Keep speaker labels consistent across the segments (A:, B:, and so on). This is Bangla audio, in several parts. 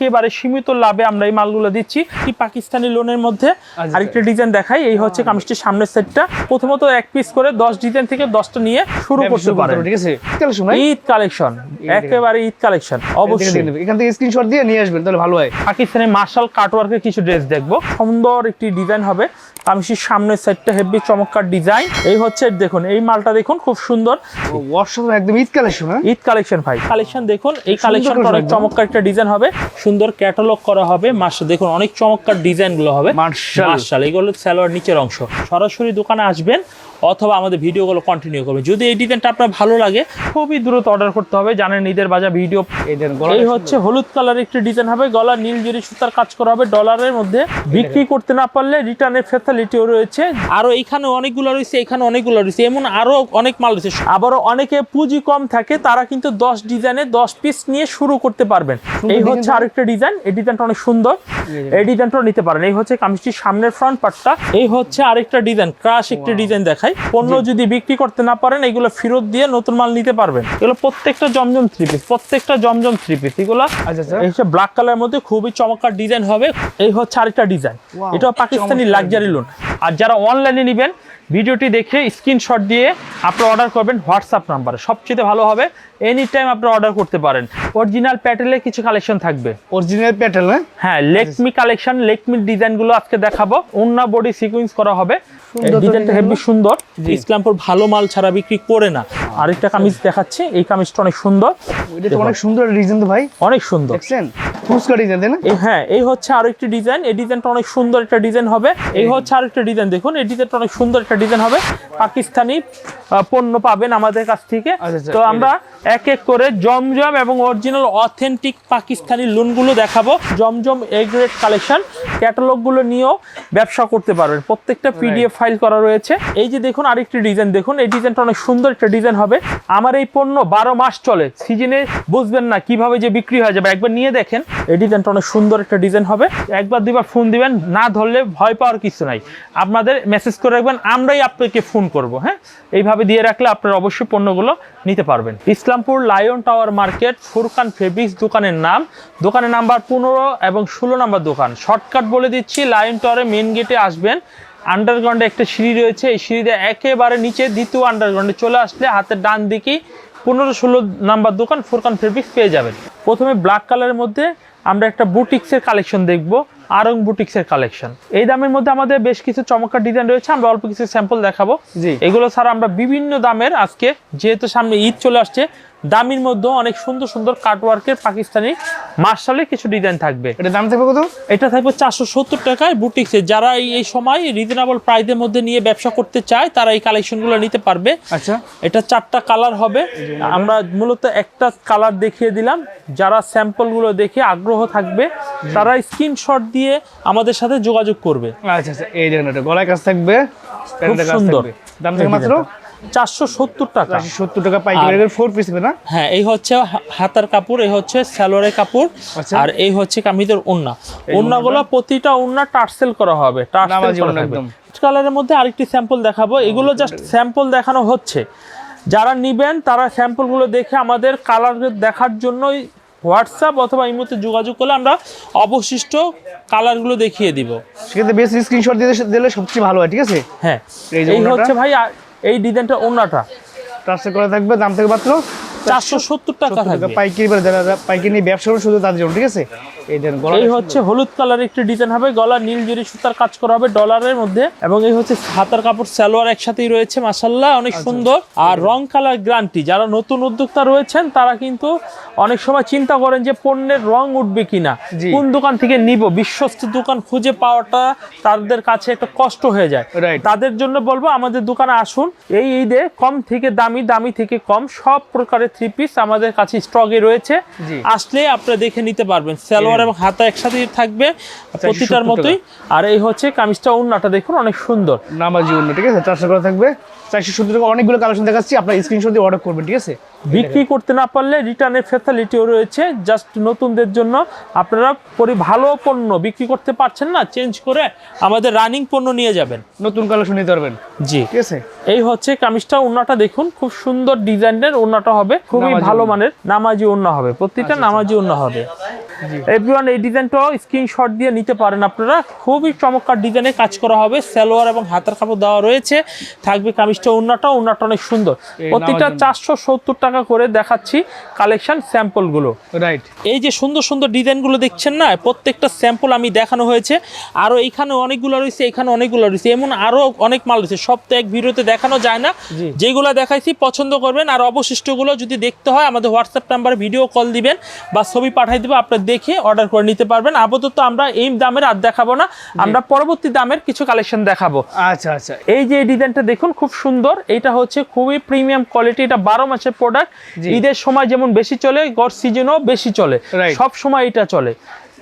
A: একেবারে সীমিত লাভে আমরা এই মালগুলো দিচ্ছি। কি পাকিস্তানি লোনের মধ্যে
B: আচ্ছা।
A: আরেকটা ডিজাইন দেখাই। এই হচ্ছে কামিজটির সামনের সেটটা প্রথমত এক পিস করে দশ ডিজাইন থেকে দশটা নিয়ে শুরু করতে পারেন।
B: ঠিক আছে?
A: ঈদ কালেকশন একেবারে ঈদ কালেকশন অবশ্যই।
B: এখান থেকে স্ক্রিনশট দিয়ে নিয়ে আসবেন তাহলে ভালো হয়।
A: পাকিস্তানি মার্শাল কাটওয়ার্কের কিছু ড্রেস দেখব। সুন্দর একটি ডিজাইন হবে। কামিজটির সামনের সেটটা হেভি চমৎকার ডিজাইন এই হচ্ছে দেখুন এই মালটা দেখুন খুব সুন্দর।
B: একদম ঈদ কালেকশন হ্যাঁ?
A: ঈদ কালেকশন ভাই। কালেকশন দেখুন এই
B: সুন্দর
A: কালেকশনটা অনেক চমৎকার একটা ডিজাইন হবে। সুন্দর ক্যাটালগ করা হবে। মাসে দেখুন অনেক চমৎকার ডিজাইনগুলো হবে।
B: মার্শাল
A: মার্শাল এগুলো স্যালোয়ার নিচের অংশ। সরাসরি দোকানে আসবেন। অথবা আমাদের ভিডিওগুলো কন্টিনিউ করবেন। যদি এই ডিজাইনটা আপনার ভালো লাগে খুবই দ্রুত অর্ডার করতে হবে। জানেন ঈদের বাজার ভিডিও
B: এই
A: হচ্ছে হলুদ কালার একটি ডিজাইন হবে। গলা নীল জরি সুতার কাজ করা হবে। ডলারের মধ্যে বিক্রি করতে না পারলে রিটার্নের ফ্যাসিলিটিও রয়েছে। আরও এখানে অনেকগুলো রয়েছে এখানে অনেকগুলো রয়েছে। এমন আরও অনেক মাল রয়েছে। আবারও অনেকে পুঁজি কম থাকে তারা কিন্তু দশ ডিজাইনে দশ পিস নিয়ে শুরু করতে পারবেন। এই হচ্ছে আরেকটা ডিজাইন এই ডিজাইনটা অনেক সুন্দর। এই ডিজাইনটাও নিতে পারেন। এই হচ্ছে কামিজটির সামনের ফ্রন্ট পার্টটা এই হচ্ছে আরেকটা ডিজাইন ক্রাশ একটা ডিজাইন দেখাই পণ্য যদি বিক্রি করতে না পারেন এগুলো ফেরত দিয়ে নতুন মাল নিতে পারবেন। এগুলো প্রত্যেকটা জমজম থ্রি পিস প্রত্যেকটা জমজম থ্রি পিস এগুলো
B: আচ্ছা আচ্ছা।
A: ব্ল্যাক কালারের মধ্যে খুবই চমৎকার ডিজাইন হবে। এই হচ্ছে আরেকটা ডিজাইন এটা পাকিস্তানি লাক্সারি লোন আর যারা অনলাইনে নেবেন ভিডিওটি দেখে স্ক্রিনশট দিয়ে আপনি অর্ডার করবেন হোয়াটসঅ্যাপ নাম্বারে সবচেয়ে ভালো হবে এনি টাইম আপনি অর্ডার করতে পারেন। অরিজিনাল প্যাটেলের কিছু কালেকশন থাকবে।
B: অরিজিনাল প্যাটেল হ্যাঁ
A: হ্যাঁ লেকমি কালেকশন লেকমির ডিজাইনগুলো আজকে দেখাবো। উন্না বডি সিকুয়েন্স করা হবে।
B: সুন্দর
A: ডিজাইনটা হেভি সুন্দর। ইসলামপুর ভালো মাল ছাড়া বিক্রি করে না। আরেকটা কামিজ দেখাচ্ছি এই কামিজটা অনেক সুন্দর।
B: অনেক সুন্দর ডিজাইন তো ভাই।
A: অনেক সুন্দর।
B: দেখছেন? ফুসকা ডিজাইন তাই না?
A: হ্যাঁ এই হচ্ছে আরও একটি ডিজাইন এই ডিজাইনটা অনেক সুন্দর একটা ডিজাইন হবে। এই হচ্ছে আরেকটা ডিজাইন দেখুন এই ডিজাইনটা অনেক সুন্দর একটা ডিজাইন হবে। পাকিস্তানি পণ্য পাবেন আমাদের কাছ থেকে।
B: আচ্ছা, আচ্ছা,
A: তো আমরা এক এক করে জমজম এবং অরিজিনাল অথেন্টিক পাকিস্তানি লোনগুলো দেখাবো। জমজম এ গ্রেড কালেকশন ক্যাটালগুলো নিয়েও ব্যবসা করতে পারবেন। প্রত্যেকটা পিডিএফ ফাইল করা রয়েছে। এই যে দেখুন আরেকটি ডিজাইন দেখুন এই ডিজাইনটা অনেক সুন্দর একটা ডিজাইন হবে। আমার এই পণ্য বারো মাস চলে। সিজনে বুঝবেন না কীভাবে যে বিক্রি হয়ে যাবে। একবার নিয়ে দেখেন। এই ডিজাইনটা অনেক সুন্দর একটা ডিজাইন হবে। একবার দুইবার ফোন দিবেন, না ধরলে ভয় পাওয়ার কিছু নাই। আপনাদের মেসেজ করে রাখবেন, আমরাই আপনাকে ফোন করব হ্যাঁ? এইভাবে দিয়ে রাখলে আপনারা অবশ্যই পণ্যগুলো নিতে পারবেন। Islampur lion tower market Furqan fabrics দোকানের নাম। দোকানের নাম্বার পনেরো এবং ষোলো নাম্বার দোকান। শর্টকাট বলে দিচ্ছি লায়ন টাওয়ারে মেন গেটে আসবেন। আন্ডারগ্রাউন্ডে একটা সিঁড়ি রয়েছে, এই সিঁড়িতে একেবারে নিচে, দ্বিতীয় আন্ডারগ্রাউন্ডে চলে আসলে হাতের ডান দিকেই পনেরো ষোলো নাম্বার দোকান ফুরকান ফেব্রিক্স পেয়ে যাবেন। প্রথমে ব্ল্যাক কালারের মধ্যে আমরা একটা বুটিক্সের কালেকশন দেখব আরং বুটিক্সের কালেকশন এই দামের মধ্যে আমাদের বেশ কিছু চমৎকার ডিজাইন রয়েছে আমরা অল্প কিছু স্যাম্পল দেখাবো
B: জি।
A: এগুলো ছাড়া আমরা বিভিন্ন দামের আজকে যেহেতু সামনে ঈদ চলে আসছে দামির মধ্যে অনেক সুন্দর সুন্দর কাটওয়ার্কের পাকিস্তানি মার্শালের কিছু ডিজাইন থাকবে।
B: এটা দাম থাকবে কত?
A: এটা থাকবে চারশো সত্তর টাকায় বুটিক্সে যারা এই সময় রিজনেবল প্রাইসের মধ্যে নিয়ে ব্যবসা করতে চায় তারা এই কালেকশনগুলো নিতে পারবে।
B: আচ্ছা।
A: এটা চারটা কালার হবে। আমরা মূলত একটা কালার দেখিয়ে দিলাম। যারা স্যাম্পলগুলো দেখে আগ্রহ থাকবে তারা স্ক্রিনশট দিয়ে আমাদের সাথে যোগাযোগ করবে।
B: আচ্ছা আচ্ছা। এই দেখেন এটা। গলায় কাজ থাকবে কাজ
A: সুন্দর।
B: দাম থাকবে মাত্র?
A: চারশো সত্তর টাকা।
B: সত্তর টাকা পাইকারি ফোর পিস না?
A: হ্যাঁ এই হচ্ছে হাতার কাপড় এই হচ্ছে কাপড়
B: আচ্ছা।
A: আর এই হচ্ছে কামিজের ওন্না ওন্নাগুলো প্রতিটা ওন্না টার্সেল করা হবে টার্সেল করা
B: ওড়না
A: কালারের মধ্যে আরেকটি স্যাম্পল দেখাবো। এগুলো জাস্ট স্যাম্পল দেখানো হচ্ছে। যারা নিবেন তারা স্যাম্পলগুলো দেখে আমাদের কালার দেখার জন্যই হোয়াটসঅ্যাপ অথবা এই মুহূর্তে যোগাযোগ করলে আমরা অবশিষ্ট কালারগুলো দেখিয়ে দিব।
B: সেক্ষেত্রে বেশ স্ক্রিনশট দিয়ে দিলে সবচেয়ে ভালো হয় ঠিক আছে?
A: হ্যাঁ।
B: এই?
A: হচ্ছে ভাই এই ডিজাইনটা ওনাটা
B: ট্রান্সফার করে থাকবে দাম থেকে মাত্র
A: চারশো সত্তর টাকা থাকবে।
B: পাইকারি বা যারা যারা পাইকারি নিয়ে ব্যবসা করে শুধু তাদের জন্য ঠিক আছে? এই দেন গলা
A: এই হচ্ছে হলুদ কালার একটি ডিজাইন হবে গলা নীল জরি সুতার কাজ করা হবে ডলারের মধ্যে এবং এই হচ্ছে হাতার কাপড় সালোয়ার একসাথেই রয়েছে মাসাল্লাহ অনেক
B: আচ্ছা।
A: সুন্দর। আর রং কালার গ্রান্টি যারা নতুন উদ্যোক্তা রয়েছেন তারা কিন্তু অনেক সময় চিন্তা করেন যে পণ্যের রং উঠবে কিনা। কোন দোকান থেকে নিব? বিশ্বস্ত দোকান খুঁজে পাওয়াটা তাদের কাছে একটা কষ্ট হয়ে যায়। তাদের জন্য বলব আমাদের দোকানে আসুন এই ঈদে কম থেকে দামি দামি থেকে কম সব প্রকারের থ্রি পিস আমাদের কাছে স্টকে রয়েছে। আসলে আপনারা দেখে নিতে পারবেন। সালোয়ার এবং হাতা একসাথে থাকবে প্রতিটার মতোই। আর এই হচ্ছে কামিজটা উন্নাটা দেখুন অনেক সুন্দর।
B: নামাজি অন্য ঠিক আছে? চারশো করা থাকবে। চারশো সত্তর টাকা অনেকগুলো কালেকশন দেখাচ্ছি আপনার স্ক্রিনশট দিয়ে অর্ডার করবেন ঠিক আছে?
A: বিক্রি করতে না পারলে রিটার্নের ফ্যাসিলিটিও রয়েছে জাস্ট নতুনদের জন্য। আপনারা পরি ভালো পণ্য বিক্রি করতে পারছেন না চেঞ্জ করে আমাদের রানিং পণ্য নিয়ে যাবেন।
B: নতুন কালেকশন নিতে পারবেন।
A: জি।
B: ঠিক আছে?
A: এই হচ্ছে কামিজটা ওন্নাটা দেখুন খুব সুন্দর ডিজাইনের ওন্নাটা হবে খুবই ভালো মানের নামাজি ওন্না হবে প্রতিটা নামাজি ওন্না হবে। এভরিওয়ান এই ডিজাইনটাও স্ক্রিনশট দিয়ে নিতে পারেন আপনারা খুবই চমৎকার ডিজাইনে কাজ করা হবে সালোয়ার এবং হাতের কাপড় দেওয়া রয়েছে থাকবে কামিজটা উন্নাটা উন্নাটা অনেক সুন্দর। প্রতিটা চারশো সত্তর টাকা করে দেখাচ্ছি কালেকশন স্যাম্পলগুলো।
B: রাইট
A: এই যে সুন্দর সুন্দর ডিজাইনগুলো দেখছেন না? প্রত্যেকটা স্যাম্পল আমি দেখানো হয়েছে। আরও এইখানে অনেকগুলো রয়েছে এখানে অনেকগুলো রয়েছে। এমন আরও অনেক মাল রয়েছে। সব তো এক ভিডিওতে দেখানো যায় না। যেগুলো দেখাইছি পছন্দ করবেন। আর অবশিষ্টগুলো যদি দেখতে হয় আমাদের হোয়াটসঅ্যাপ নাম্বারে ভিডিও কল দিবেন বা ছবি পাঠাই দেবো আপনার দেখে অর্ডার করে নিতে পারবেন। আপাতত আমরা এই দামের আর দেখাবো না। আমরা পরবর্তী দামের কিছু কালেকশন দেখাবো।
B: আচ্ছা আচ্ছা।
A: এই যে ডিজাইনটা দেখুন খুব সুন্দর এটা হচ্ছে খুবই প্রিমিয়াম কোয়ালিটি এটা বারো মাসের প্রোডাক্ট ঈদের সময় যেমন বেশি চলে গড় সিজনও বেশি চলে। সব সময় এটা চলে।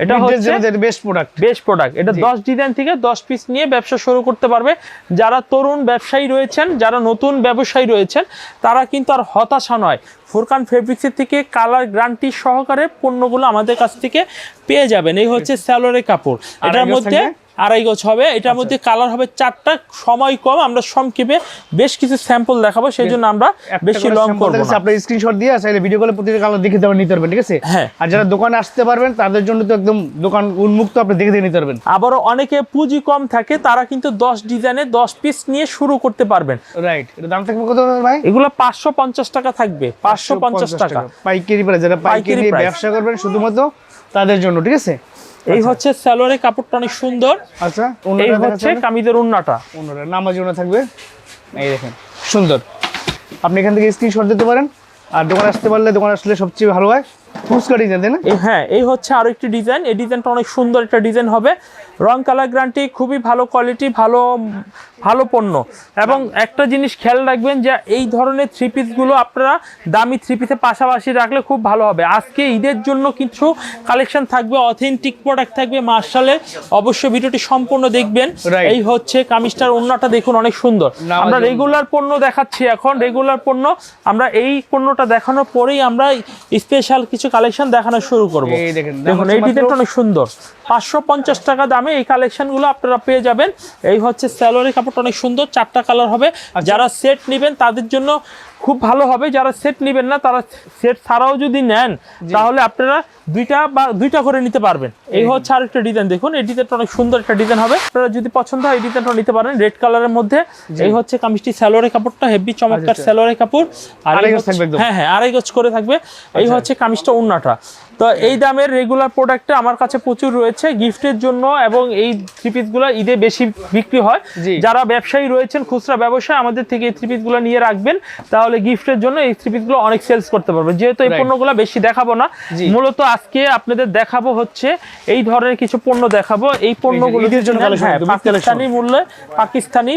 A: এটা হচ্ছে
B: বেস্ট প্রোডাক্ট
A: বেস্ট প্রোডাক্ট এটা
B: জি।
A: দশ ডিজাইন থেকে দশ পিস নিয়ে ব্যবসা শুরু করতে পারবে। যারা তরুণ ব্যবসায়ী রয়েছেন যারা নতুন ব্যবসায়ী রয়েছেন তারা কিন্তু আর হতাশা নয়। ফুরকান ফেব্রিক্সের থেকে কালার গ্যারান্টি সহকারে পণ্যগুলো আমাদের কাছ থেকে পেয়ে যাবেন। এই হচ্ছে স্যালোরের কাপড়। এটার মধ্যে? আড়াই গজ হবে। এটার মধ্যে কালার হবে চারটা সময় কম। আমরা সংক্ষেপে বেশ কিছু স্যাম্পল দেখাবো সেই জন্য আমরা বেশি লং করব
B: আপনার স্ক্রিনশট দিয়ে চাইলে ভিডিও কলে প্রতিটা কালার দেখে দেবেন নিতে পারবেন ঠিক আছে?
A: হ্যাঁ।
B: আর যারা দোকানে আসতে পারবেন তাদের জন্য তো একদম দোকান উন্মুক্ত আপনি দেখে দেখে নিতে পারবেন।
A: আবারও অনেকে পুঁজি কম থাকে তারা কিন্তু দশ ডিজাইনে দশ পিস নিয়ে শুরু করতে পারবেন।
B: রাইট এটা দাম থাকবে কত ভাই?
A: এগুলো পাঁচশো পঞ্চাশ টাকা থাকবে পাঁচশো পঞ্চাশ টাকা।
B: পাইকারি প্রাইস যারা পাইকারি ব্যবসা করবেন শুধুমাত্র তাদের জন্য ঠিক আছে?
A: এই হচ্ছে স্যালোয়ারের কাপড়টা অনেক সুন্দর।
B: আচ্ছা
A: এই হচ্ছে কামিজের উন্নাটা।
B: উন্নাটা নামাজি উন্না থাকবে? এই দেখেন সুন্দর। আপনি এখান থেকে স্ক্রিনশট দিতে পারেন। আর দোকান আসতে পারলে দোকান আসলে সবচেয়ে ভালো হয়। ফুচকা ডিজাইন তাই না?
A: হ্যাঁ এই হচ্ছে আরও একটি ডিজাইন। এই ডিজাইনটা অনেক সুন্দর একটা ডিজাইন হবে। রং কালার গ্যারান্টি খুবই ভালো কোয়ালিটি ভালো ভালো পণ্য। এবং একটা জিনিস খেয়াল রাখবেন যে এই ধরনের থ্রি পিসগুলো আপনারা দামি থ্রি পিসের পাশাপাশি রাখলে খুব ভালো হবে। আজকে ঈদের জন্য কিছু কালেকশন থাকবে অথেন্টিক প্রোডাক্ট থাকবে মার্শালের অবশ্যই ভিডিওটি সম্পূর্ণ দেখবেন। এই হচ্ছে কামিজটার অন্যটা দেখুন অনেক সুন্দর। আমরা রেগুলার পণ্য দেখাচ্ছি এখন রেগুলার পণ্য। আমরা এই পণ্যটা দেখানোর পরেই আমরা স্পেশাল কিছু কালেকশন দেখানো শুরু করব।
B: দেখেন,
A: এই ডিজাইনটা অনেক সুন্দর। পাঁচশো পঞ্চাশ টাকা দামে এই কালেকশনগুলো আপনারা পেয়ে যাবেন। এই হচ্ছে স্যালোয়ারি কাপড়টা অনেক সুন্দর চারটা কালার হবে।
B: আচ্ছা।
A: যারা সেট নেবেন তাদের জন্য খুব ভালো হবে। যারা সেট নেবেন না তারা সেট ছাড়াও যদি নেন তাহলে আপনারা দুইটা বা দুইটা করে নিতে পারবেন। এই হচ্ছে আরেকটা ডিজাইন দেখুন এই ডিজাইনটা অনেক সুন্দর একটা ডিজাইন হবে। আপনারা যদি পছন্দ হয় এই ডিজাইনটা নিতে পারেন রেড কালারের মধ্যে। এই হচ্ছে কামিজটি স্যালোয়ারের কাপড়টা হেভি চমৎকার
B: আচ্ছা।
A: স্যালোয়ারের কাপড়। আর। হ্যাঁ হ্যাঁ আড়াই গজ করে থাকবে। এই
B: আচ্ছা।
A: হচ্ছে কামিজটা উন্নাটা তো এই দামের রেগুলার প্রোডাক্টটা আমার কাছে প্রচুর রয়েছে গিফটের জন্য এবং এই থ্রি পিসগুলো ঈদে বেশি বিক্রি হয়। যারা ব্যবসায়ী রয়েছেন খুচরা ব্যবসায় আমাদের থেকে এই থ্রি পিসগুলো নিয়ে রাখবেন। তাহলে গিফটের জন্য এই থ্রি পিসগুলো অনেক সেলস করতে পারবেন। যেহেতু এই. পণ্যগুলো বেশি দেখাবো না মূলত আজকে আপনাদের দেখাবো হচ্ছে এই ধরনের কিছু পণ্য দেখাবো। এই পণ্যগুলো হ্যাঁ। পাকিস্তানি মূল্যে পাকিস্তানি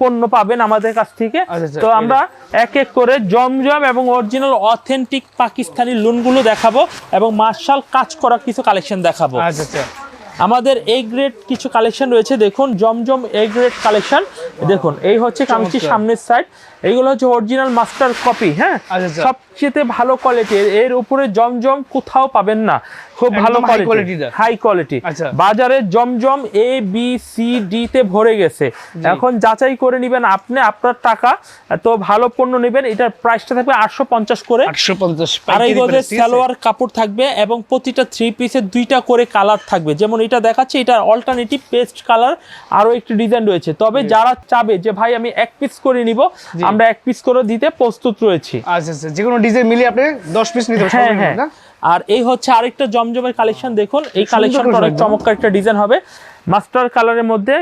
A: পণ্য পাবেন আমাদের কাছ থেকে।
B: আচ্ছা, আচ্ছা,
A: তো আমরা এক এক করে জমজম এবং অরিজিনাল অথেন্টিক পাকিস্তানি লুনগুলো দেখাবো এবং মার্শাল কাজ করা কিছু কালেকশন দেখাবো।
B: আচ্ছা
A: আমাদের এই গ্রেড কিছু কালেকশন রয়েছে দেখুন জমজম এ গ্রেড কালেকশন দেখুন এই হচ্ছে কামিজটির সামনের সাইড এইগুলো হচ্ছে অরিজিনাল মাস্টার কপি হ্যাঁ?
B: আচ্ছা, আচ্ছা।
A: সবচেয়ে ভালো কোয়ালিটি এর উপরে জমজম কোথাও পাবেন না। খুব ভালো কোয়ালিটি হাই কোয়ালিটি। বাজারে Zamzam A B C D তে ভরে গেছে। এখন যাচাই করে নেবেন আপনি আপনার টাকা। তো ভালো পণ্য নেবেন এটার প্রাইসটা থাকবে আটশো পঞ্চাশ করে।
B: আটশো পঞ্চাশ
A: আড়াই গজের সালোয়ার কাপড় থাকবে এবং প্রতিটা থ্রি পিসের দুইটা করে কালার থাকবে। যেমন এটা দেখাচ্ছে এটা অল্টারনেটিভ পেস্ট কালার আরও একটি ডিজাইন রয়েছে। তবে যারা চাবে যে ভাই আমি এক পিস করে নিব আমরা এক পিস করে দিতে প্রস্তুত রয়েছি।
B: আচ্ছা আচ্ছা যে কোনো ডিজাইন মিলিয়ে আপনি দশ পিস নিতে
A: হ্যাঁ
B: পারবেন
A: হ্যাঁ।
B: না?
A: আর এই হচ্ছে আরেকটা জমজমের কালেকশন দেখুন এই কালেকশনটা অনেক চমৎকার একটা ডিজাইন হবে। মাস্টার কালারের মধ্যে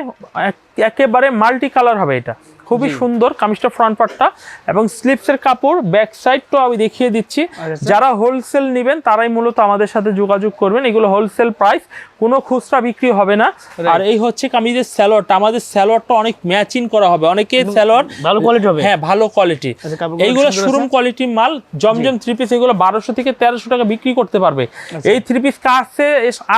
A: এক- একেবারে মাল্টি কালার হবে এটা। খুবই সুন্দর কামিজটা ফ্রন্ট পার্টটা এবং স্লিপসের কাপড় ব্যাক সাইডটাও আমি দেখিয়ে দিচ্ছি। যারা হোলসেল নেবেন তারাই মূলত আমাদের সাথে যোগাযোগ করবেন। এগুলো হোলসেল প্রাইস কোনো খুচরা বিক্রি হবে না। আর এই হচ্ছে কামিজের স্যালোয়ারটা আমাদের স্যালোয়ারটা অনেক ম্যাচিং করা হবে। অনেকে স্যালোয়ার
B: ভালো quality হবে?
A: হ্যাঁ ভালো কোয়ালিটি এইগুলো শোরুম কোয়ালিটির মাল জমজম থ্রি পিস এগুলো বারোশো থেকে তেরোশো টাকা বিক্রি করতে পারবে।
B: আচ্ছা।
A: এই থ্রি পিস কাছে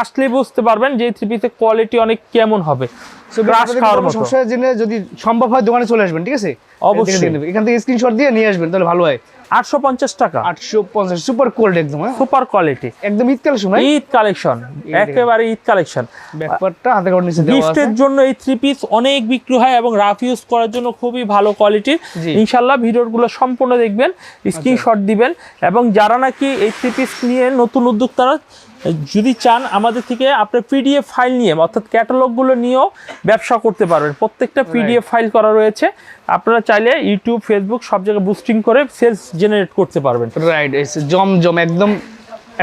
A: আসলে বুঝতে পারবেন যে এই থ্রি পিসের কোয়ালিটি অনেক কেমন হবে।
B: সমস্যা জেনে যদি সম্ভব হয় দোকানে চলে আসবেন ঠিক আছে?
A: অবশ্যই।
B: এখান থেকে স্ক্রিনশট দিয়ে নিয়ে আসবেন তাহলে ভালো হয়।
A: আটশো পঞ্চাশ টাকা।
B: আটশো পঞ্চাশ সুপার কোল্ড একদম হ্যাঁ?
A: সুপার কোয়ালিটি
B: একদম ঈদ কালেকশন
A: ঈদ কালেকশন। একেবারে ঈদ কালেকশন।
B: ব্যাপারটা হাতে কাপড় নিচে
A: গিফটের জন্য এই থ্রি পিস অনেক বিক্রি হয় এবং রাফ ইউজ করার জন্য খুবই ভালো কোয়ালিটির
B: জি।
A: ইনশাল্লাহ ভিডিওগুলো সম্পূর্ণ দেখবেন স্ক্রিনশট দিবেন এবং যারা নাকি এই থ্রি পিস নিয়ে নতুন উদ্যোক্তারা যদি চান আমাদের থেকে আপনার পিডিএফ ফাইল নিয়ে অর্থাৎ ক্যাটালগুলো নিয়েও ব্যবসা করতে পারবেন। প্রত্যেকটা পিডিএফ ফাইল করা রয়েছে। আপনারা চাইলে ইউটিউব ফেসবুক সব জায়গায় বুস্টিং করে সেলস জেনারেট করতে পারবেন।
B: রাইট জম জম একদম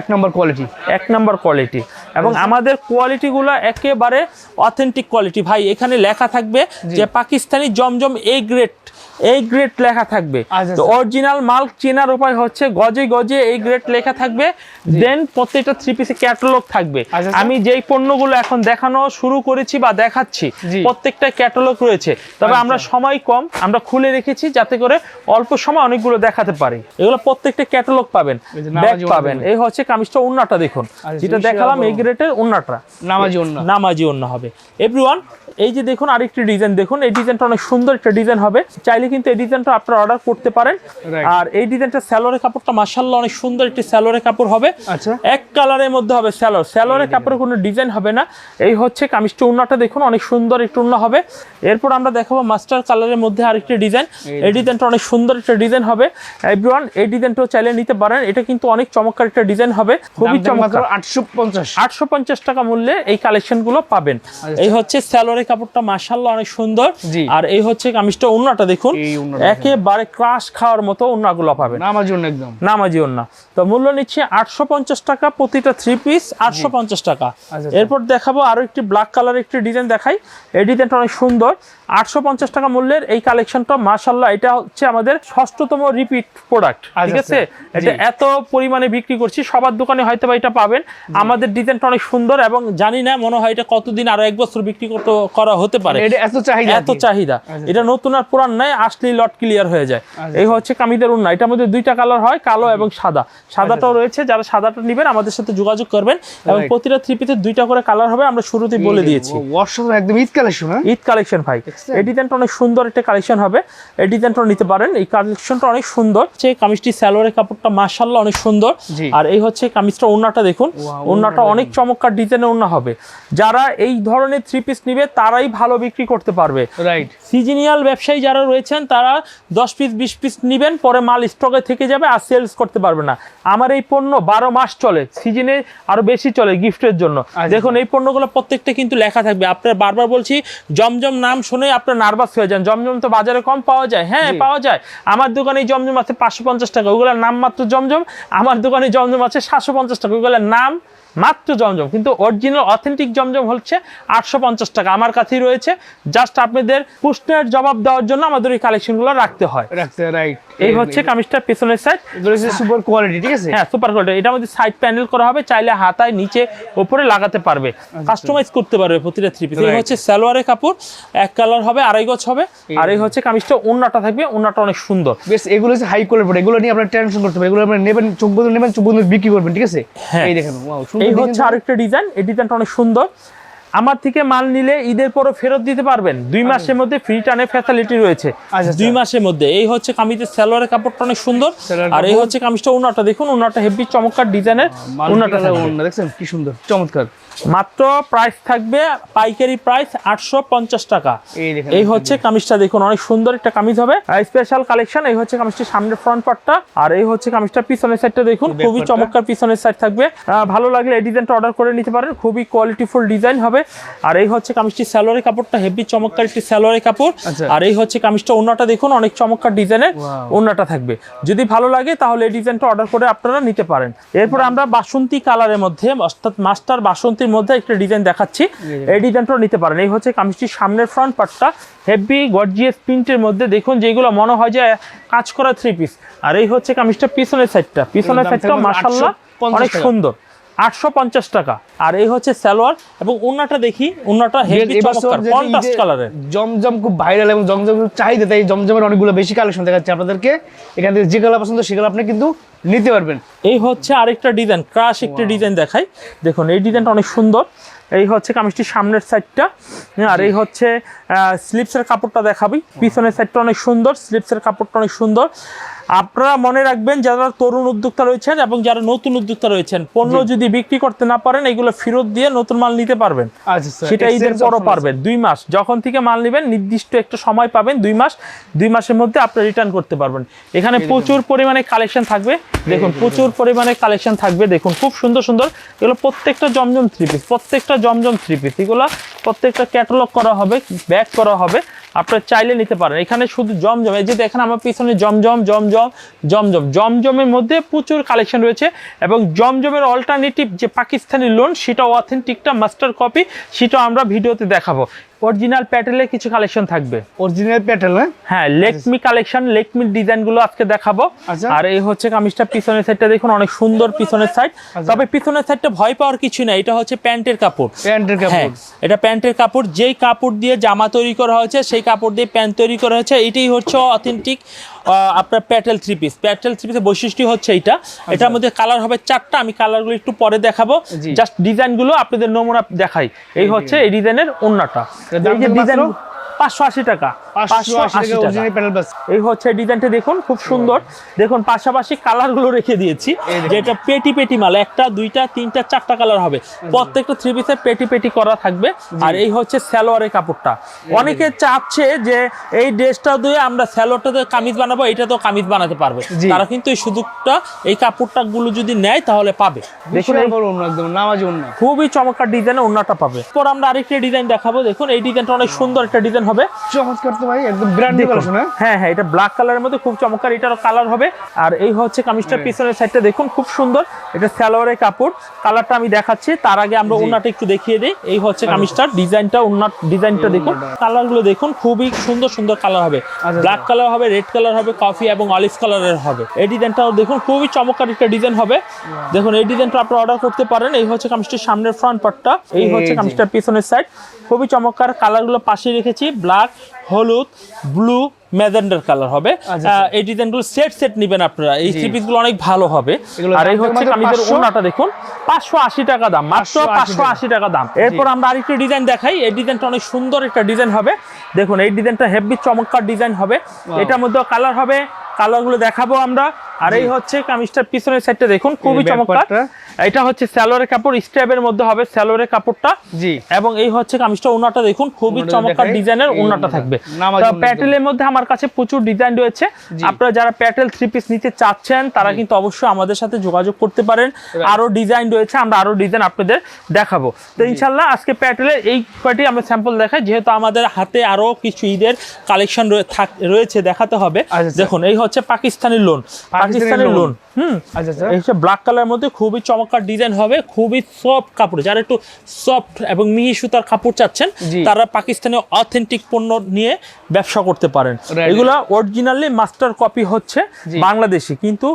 B: এক নম্বর কোয়ালিটি
A: এক নম্বর কোয়ালিটি এবং আমাদের কোয়ালিটিগুলো একেবারে অথেন্টিক কোয়ালিটি ভাই এখানে লেখা থাকবে যে পাকিস্তানি জমজম এ গ্রেড এই গ্রেড লেখা থাকবে।
B: আচ্ছা,
A: তো
B: আচ্ছা।
A: অরিজিনাল মাল চেনার উপায় হচ্ছে গজে গজে এই গ্রেড লেখা থাকবে। দেন প্রত্যেকটা থ্রি পিসে ক্যাটালগ থাকবে।
B: আচ্ছা, আচ্ছা।
A: আমি যেই পণ্যগুলো এখন দেখানো শুরু করেছি বা দেখাচ্ছি প্রত্যেকটা ক্যাটালগ রয়েছে। তবে
B: আচ্ছা।
A: আমরা সময় কম আমরা খুলে রেখেছি যাতে করে অল্প সময় অনেকগুলো দেখাতে পারি। এগুলো প্রত্যেকটা ক্যাটালগ পাবেন
B: এই
A: ব্যাগ পাবেন। এই হচ্ছে কামিজটা উন্নাটা দেখুন।
B: আচ্ছা,
A: যেটা দেখালাম এই
B: বড়।
A: গ্রেটের
B: নামাজি অন্য
A: নামাজি অন্য হবে। এভরিওয়ান এই যে দেখুন আরেকটি ডিজাইন দেখুন এই ডিজাইনটা অনেক সুন্দর একটা ডিজাইন হবে। চাইলে কিন্তু এই ডিজাইনটা আপনারা অর্ডার করতে পারেন। আর এই ডিজাইনটা স্যালোরের কাপড়টা মাশাআল্লাহ অনেক সুন্দর একটি স্যালোরের কাপড় হবে।
B: আচ্ছা।
A: এক কালারের মধ্যে হবে স্যালোর স্যালোরের কাপড়ে কোনো ডিজাইন হবে না। এই হচ্ছে কামিজটা উন্নাটা দেখুন অনেক সুন্দর একটু উন্না হবে। এরপর আমরা দেখাবো মাস্টার কালারের মধ্যে আরেকটি ডিজাইন। এই ডিজাইনটা অনেক সুন্দর একটা ডিজাইন হবে। এভরিওয়ান এই ডিজাইনটাও চাইলে নিতে পারেন। এটা কিন্তু অনেক চমৎকার একটা ডিজাইন হবে। খুবই চমৎকার।
B: আটশো পঞ্চাশ।
A: আটশো পঞ্চাশ টাকা মূল্যে এই কালেকশনগুলো পাবেন। এই হচ্ছে স্যালোরের কাপড়টা মাশাল্লাহ অনেক সুন্দর। আর এই হচ্ছে কামিজটা উন্নাটা দেখুন। একেবারে ক্রাশ খাওয়ার মতো উন্না গুলো পাবেন।
B: নামাজি অন্য একদম।
A: নামাজি ওন্না তো মূল্য নিচ্ছে আটশো পঞ্চাশ টাকা প্রতিটা থ্রি পিস আটশো পঞ্চাশ টাকা।
B: আচ্ছা।
A: এরপর দেখাবো আরও একটি ব্ল্যাক কালার একটি ডিজাইন দেখাই। এই ডিজাইনটা অনেক সুন্দর। আটশো পঞ্চাশ টাকা মূল্যের এই কালেকশনটা মাশাল্লাহ এটা হচ্ছে আমাদের ষষ্ঠতম রিপিট প্রোডাক্ট ঠিক
B: আচ্ছা,
A: আছে?
B: আচ্ছা।
A: এটা এত পরিমাণে বিক্রি করছি সবার দোকানে হয়তো বা এটা পাবেন। আমাদের ডিজাইনটা অনেক সুন্দর এবং জানি না মনে হয় এটা কতদিন আরও এক বছর বিক্রি করতে করা হতে পারে।
B: এত চাহিদা
A: এত চাহিদা। এটা নতুন আর পুরান নাই আসলেই লট ক্লিয়ার হয়ে যায়।
B: আচ্ছা।
A: এই হচ্ছে কামিদের উন্না এটার মধ্যে দুইটা কালার হয় কালো এবং সাদা। সাদাটাও রয়েছে যারা সাদাটা নেবেন আমাদের সাথে যোগাযোগ করবেন এবং প্রতিটা থ্রি পিসের দুইটা করে কালার হবে আমরা শুরুতেই বলে দিয়েছি।
B: একদম ঈদ কালেকশন হ্যাঁ?
A: ঈদ কালেকশন ভাই? এই ডিজাইনটা অনেক সুন্দর একটা কালেকশন হবে। এই ডিজাইনটা নিতে পারেন। এই কালেকশনটা অনেক সুন্দর। যে কামিজটি সালোয়ারের কাপড়টা মাশাআল্লাহ অনেক সুন্দর। আর এই হচ্ছে কামিজটা ওন্নাটা দেখুন। ওন্নাটা অনেক চমৎকার ডিজাইনের ওন্না হবে। যারা এই ধরনের থ্রি পিস নিবে তারাই ভালো বিক্রি করতে পারবে।
B: রাইট
A: সিজনিয়াল ব্যবসায়ী যারা রয়েছেন তারা দশ পিস বিশ পিস নেবেন পরে মাল স্টকে থেকে যাবে আর সেলস করতে পারবে না। আমার এই পণ্য বারো মাস চলে। সিজনে আরও বেশি চলে গিফটের জন্য।
B: আচ্ছা।
A: দেখুন এই পণ্যগুলো প্রত্যেকটা কিন্তু লেখা থাকবে। আপনার বারবার বলছি জমজম নাম শুনে আপনার নার্ভাস হয়ে যান। জমজম তো বাজারে কম পাওয়া যায়। হ্যাঁ পাওয়া যায়। আমার দোকানে জমজম আছে পাঁচশো পঞ্চাশ টাকা। ওগুলোর নাম মাত্র জমজম। আমার দোকানে জমজম আছে সাতশো পঞ্চাশ টাকা। ওগুলোর নাম মাত্র জমজম। কিন্তু অরিজিনাল অথেন্টিক জমজম হচ্ছে আটশো পঞ্চাশ টাকা। আমার কাছেই রয়েছে। জাস্ট আপনাদের প্রশ্নের জবাব দেওয়ার জন্য আমাদের এই কালেকশনগুলো রাখতে হয়।
B: রাখতে রাইট
A: এই হচ্ছে কামিজটার পেছনের সাইড
B: এগুলো হচ্ছে সুপার কোয়ালিটি ঠিক আছে?
A: হ্যাঁ সুপার কোয়ালিটি এটা মধ্যে সাইড প্যানেল করা হবে চাইলে হাতায় নিচে উপরে লাগাতে পারবে। কাস্টমাইজ করতে পারবে প্রতিটা থ্রি পিস এই হচ্ছে সালোয়ারের কাপড় এক কালার হবে আড়াই গজ হবে। আর এই হচ্ছে কামিজটা উন্নাটা থাকবে উন্নাটা অনেক সুন্দর।
B: বেশ এগুলো হচ্ছে হাই কোয়ালিটি এগুলো নিয়ে আপনার টেনশন করতে হবে এগুলো আপনার নেবেন চোখ বন্ধ নেবেন চোখ বন্ধ বিক্রি করবেন ঠিক আছে?
A: হ্যাঁ।
B: এই দেখেন ওয়াও সুন্দর
A: এই হচ্ছে আরেকটা ডিজাইন এই ডিজাইনটা অনেক সুন্দর। আমার থেকে মাল নিলে ঈদের পরও ফেরত দিতে পারবেন। দুই মাসের মধ্যে ফ্রি টানের ফ্যাসিলিটি রয়েছে।
B: আচ্ছা,
A: দুই মাসের মধ্যে। এই হচ্ছে কামিজের সালোয়ারের কাপড়টা অনেক সুন্দর। আর এই হচ্ছে কামিজটা উন্নাটা দেখুন উনারটা হেভি চমৎকার ডিজাইনের।
B: ওড়না দেখছেন? কি সুন্দর চমৎকার।
A: মাত্র প্রাইস থাকবে পাইকারি প্রাইস আটশো পঞ্চাশ টাকা।
B: এই
A: হচ্ছে কামিজটা দেখুন অনেক সুন্দর একটা কামিজ হবে। স্পেশাল কালেকশন এই হচ্ছে কামিজটির সামনের ফ্রন্ট পার্টটা আর এই হচ্ছে কামিজটা পিছনের সাইডটা দেখুন খুবই চমৎকার পিছনের সাইড থাকবে। ভালো লাগলে এই ডিজাইনটা অর্ডার করে নিতে পারেন। খুবই কোয়ালিটিফুল ডিজাইন হবে। আর এই হচ্ছে কামিজটি স্যালোয়ারের কাপড়টা হেভি চমৎকার একটি স্যালোয়ারের কাপড়।
B: আচ্ছা।
A: আর এই হচ্ছে কামিজটা ওনাটা দেখুন অনেক চমৎকার ডিজাইনের. ওনাটা থাকবে। যদি ভালো লাগে তাহলে এই ডিজাইনটা অর্ডার করে আপনারা নিতে পারেন। এরপর আমরা বাসন্তী কালারের মধ্যে অর্থাৎ মাস্টার বাসন্তীর মধ্যে একটা ডিজাইন দেখাচ্ছি। এই ডিজাইনটাও নিতে পারেন। এই হচ্ছে কামিজটির সামনের ফ্রন্ট পার্টটা হেভি গর্জিয়াস প্রিন্টের মধ্যে দেখুন যেগুলো মনে হয় যে কাজ করা থ্রি পিস আর এই হচ্ছে কামিজটা পিছনের সাইডটা পিছনের সাইডটা মাসাল্লাহ অনেক সুন্দর। আটশো পঞ্চাশ টাকা। আর এই হচ্ছে সালোয়ার এবং উন্নাটা দেখি উন্নাটা হেভি চমৎকার কন্ট্রাস্ট কালারের
B: জমজম খুব ভাইরাল এবং জমজম চাহিদা তাই জমজমের অনেকগুলো বেশি কালেকশন দেখাচ্ছে আপনাদেরকে। এখান থেকে যে কালার পছন্দ সেগুলো আপনি কিন্তু নিতে পারবেন।
A: এই হচ্ছে আরেকটা ডিজাইন ক্রাশ একটা ডিজাইন দেখাই। দেখুন এই ডিজাইনটা অনেক সুন্দর। এই হচ্ছে কামিজটির সামনের সাইডটা আর এই হচ্ছে স্লিপসের কাপড়টা দেখাবি। পিছনের সাইডটা অনেক সুন্দর স্লিপসের কাপড়টা অনেক সুন্দর। আপনারা মনে রাখবেন যারা তরুণ উদ্যোক্তা রয়েছেন এবং যারা নতুন উদ্যোক্তা রয়েছেন পণ্য যদি বিক্রি করতে না পারেন এগুলো ফেরত দিয়ে নতুন মাল নিতে পারবেন।
B: আচ্ছা
A: সেটা ঈদের পরও পারবেন দুই মাস। যখন থেকে মাল নেবেন নির্দিষ্ট একটা সময় পাবেন দুই মাস। দুই মাসের মধ্যে আপনি রিটার্ন করতে পারবেন। এখানে প্রচুর পরিমাণে কালেকশন থাকবে। দেখুন প্রচুর পরিমাণে কালেকশন থাকবে। দেখুন খুব সুন্দর সুন্দর। এগুলো প্রত্যেকটা জমজম থ্রি পিস প্রত্যেকটা জমজম থ্রি পিস এগুলো প্রত্যেকটা ক্যাটালগ করা হবে ব্যাক করা হবে। আপনারা চাইলে নিতে পারেন। এখানে শুধু জমজম, এই যে দেখেন আমার পিছনে জমজম জমজম জমজম। জমজমের মধ্যে প্রচুর কালেকশন রয়েছে এবং জমজমের অল্টারনেটিভ যে পাকিস্তানি লোন সেটা অথেন্টিকটা মাস্টার কপি সেটা আমরা ভিডিওতে দেখাবো। অরিজিনাল প্যাটেলের কিছু কালেকশন থাকবে।
B: অরিজিনাল প্যাটেল
A: হ্যাঁ? লেকমি কালেকশন লেকমি ডিজাইনগুলো আজকে দেখাবো।
B: আচ্ছা।
A: আর এই হচ্ছে কামিজটা পিছনের সাইডটা দেখুন অনেক সুন্দর পিছনের সাইড তবে পিছনের সাইডটা ভয় পাওয়ার কিছু না এটা হচ্ছে প্যান্টের কাপড়।
B: প্যান্টের
A: হ্যাঁ
B: কাপড়
A: এটা প্যান্টের কাপড় যেই কাপড় দিয়ে জামা তৈরি করা হয়েছে সেই কাপড় দিয়ে প্যান্ট তৈরি করা হয়েছে। এটাই হচ্ছে অথেন্টিক আপনার Patel three piece Patel three পিসের বৈশিষ্ট্য হচ্ছে এইটা। এটার মধ্যে কালার হবে চারটা। আমি কালারগুলো একটু পরে দেখাবো। জাস্ট ডিজাইনগুলো আপনাদের নমুনা দেখাই। এই হচ্ছে এই ডিজাইনের অন্যটা এই যে ডিজাইন? পাঁচশো আশি টাকা। এই হচ্ছে ডিজাইনটা দেখুন খুব সুন্দর। দেখুন পাশাপাশি রেখে দিয়েছি। যেটা পেটি পেটি মাল একটা দুইটা তিনটা চারটা কালার হবে। প্রত্যেকটা থ্রি পিসের পেটি পেটি করা থাকবে। আর এই হচ্ছে সালোয়ারের কাপড়টা। অনেকে চাচ্ছে যে এই ড্রেসটা দিয়ে আমরা কামিজ বানাবো এটা তো কামিজ বানাতে পারবে। তারা কিন্তু এই সুযোগটা এই কাপড়টা গুলো যদি নেয় তাহলে পাবে। দেখুন খুবই চমৎকার ডিজাইনে ওন্নাটা পাবে। পর আমরা আরেকটা ডিজাইন দেখাবো। দেখুন এই ডিজাইনটা অনেক সুন্দর একটা ডিজাইন। হবে।
B: চমৎকার তো ভাই একদম ব্র্যান্ড। কালেকশন হ্যাঁ?
A: হ্যাঁ হ্যাঁ এটা ব্ল্যাক কালারের মধ্যে খুব চমৎকার এটারও কালার হবে। আর এই হচ্ছে কামিজটার পিছনের সাইডটা দেখুন খুব সুন্দর। এটা সালোয়ারের কাপড়। কালারটা আমি দেখাচ্ছি তার আগে আমরা একটু দেখিয়ে দিই। এই হচ্ছে কামিজটার ডিজাইনটা ডিজাইনটা দেখুন। কালারগুলো দেখুন খুবই সুন্দর সুন্দর কালার হবে।
B: আচ্ছা।
A: ব্ল্যাক কালার হবে রেড কালার হবে কফি এবং অলিভ কালারের হবে। এই ডিজাইনটাও দেখুন খুবই চমৎকার একটা ডিজাইন হবে। দেখুন এই ডিজাইনটা আপনি অর্ডার করতে পারেন। এই হচ্ছে কামিজটির সামনের ফ্রন্ট পার্টটা এই হচ্ছে কামিজটার পিছনের সাইড খুবই চমৎকার কালারগুলো পাশে রেখেছি ব্ল্যাক হলুদ ব্লু ম্যাজেন্ডার কালার হবে।
B: আচ্ছা,
A: আহ, এই ডিজাইনগুলো সেট সেট নেবেন আপনারা। এই থ্রি পিসগুলো অনেক ভালো হবে। আর এই হচ্ছে কামিজের
B: 500?
A: ওন্নাটা দেখুন। পাঁচশো আশি টাকা দাম মাত্র পাঁচশো আশি টাকা। দাম। এরপর আমরা আরেকটা ডিজাইন দেখাই। এই ডিজাইনটা অনেক সুন্দর একটা ডিজাইন হবে। দেখুন এই ডিজাইনটা হেভি চমৎকার ডিজাইন হবে। এটার মধ্যে কালার হবে। কালারগুলো দেখাবো আমরা। আর এই হচ্ছে কামিজটার পিছনের সাইডটা দেখুন খুবই চমৎকার। এটা হচ্ছে স্যালোয়ারের কাপড় স্ট্যাবের মধ্যে হবে স্যালোয়ারের কাপড়টা।
B: জি।
A: এবং এই হচ্ছে কামিজটা ওনাটা দেখুন খুবই চমৎকার। ডিজাইনের ওনাটা। থাকবে। তো প্যাটেলের মধ্যে আমার কাছে প্রচুর ডিজাইন রয়েছে। আপনারা যারা প্যাটেল থ্রি পিস নিতে চাচ্ছেন তারা কিন্তু অবশ্যই আমাদের সাথে যোগাযোগ করতে পারেন। আরও ডিজাইন রয়েছে আমরা আরও ডিজাইন আপনাদের দেখাবো। তো ইনশাল্লাহ আজকে প্যাটেলের এই কয়টি আমরা স্যাম্পল দেখাই যেহেতু আমাদের হাতে আরও কিছু ঈদের কালেকশন রয়েছে দেখাতে হবে।
B: আচ্ছা, আচ্ছা।
A: দেখুন এই হচ্ছে Pakistani lawn Pakistani
B: loan।
A: Lawn হুম।
B: আচ্ছা আচ্ছা।
A: ব্ল্যাক কালারের মধ্যে খুবই চমৎকার ডিজাইন হবে খুবই সফট কাপড়। যারা একটু সফট এবং মিহি সুতার কাপড় চাচ্ছেন তারা পাকিস্তানি অথেন্টিক পণ্য নিয়ে ব্যবসা করতে পারেন. এগুলো অরিজিনালি মাস্টার কপি হচ্ছে বাংলাদেশি কিন্তু